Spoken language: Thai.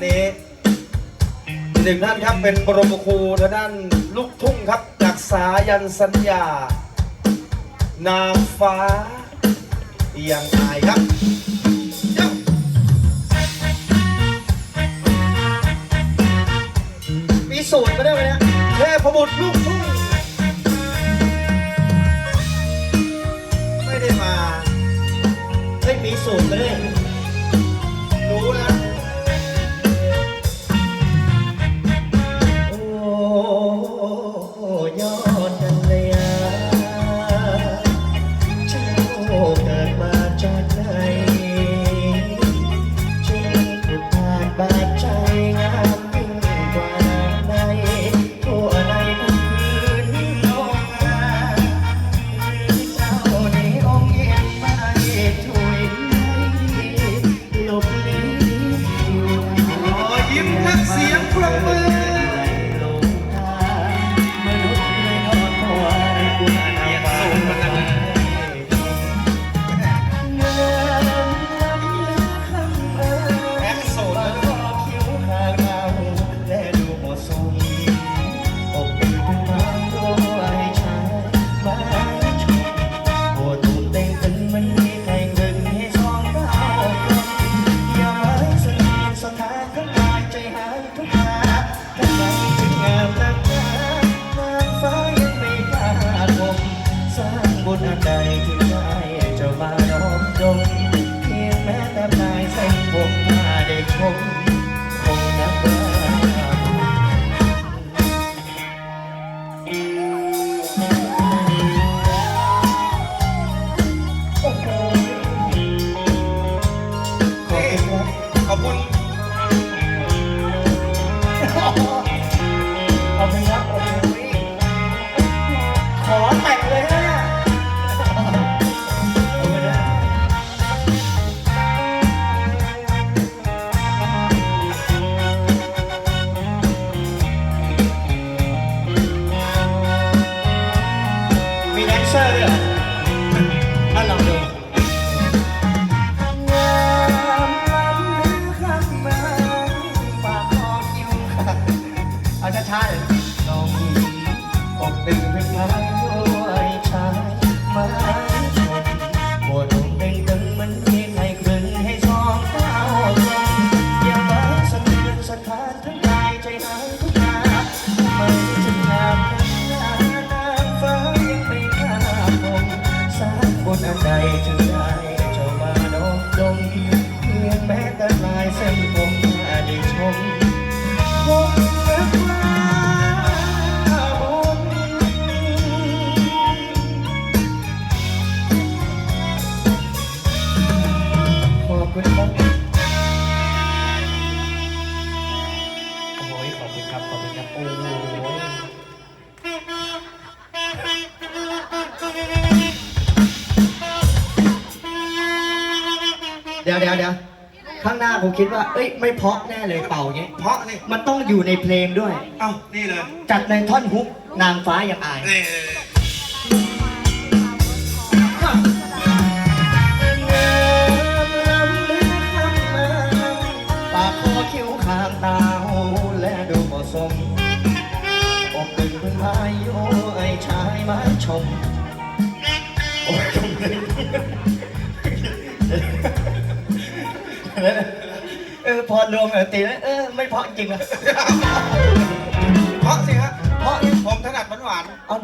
านนี้อีกหนึ่งท่านครับเป็นบรมครูทางด้านลูกทุ่งครับจากสายันสัญญา นางฟ้าเอียงอายครับเจ้ามีสูตรมาได้ไหมเนี่ยเทพบุตรลูกทุ่ง จ้ามาน้อมจง ชาๆเลยน้องอกเป็นเพื่อนพายด้วยชายไม้ชนปว ดี๋ยวเดี๋ยวเดี๋ยวข้างหน้าผมคิดว่า เอ้ย ไม่เพราะแน่เลยเป่าอย่างเงี้ยเพราะนี่มันต้องอยู่ในเพลงด้วย เอ้านี่เลยจัดในท่อนฮุกนางฟ้าอย่างอาย นี่ปากคอคิ้วข้างตาหูและดูเหมาะสมอกตึงพึ่งพายุไอ้ชายไม้ชม เออพอรวมตีแล้วเออไม่เพาะจริงอะเพาะสิฮะเพาะผมถนัดหวานๆ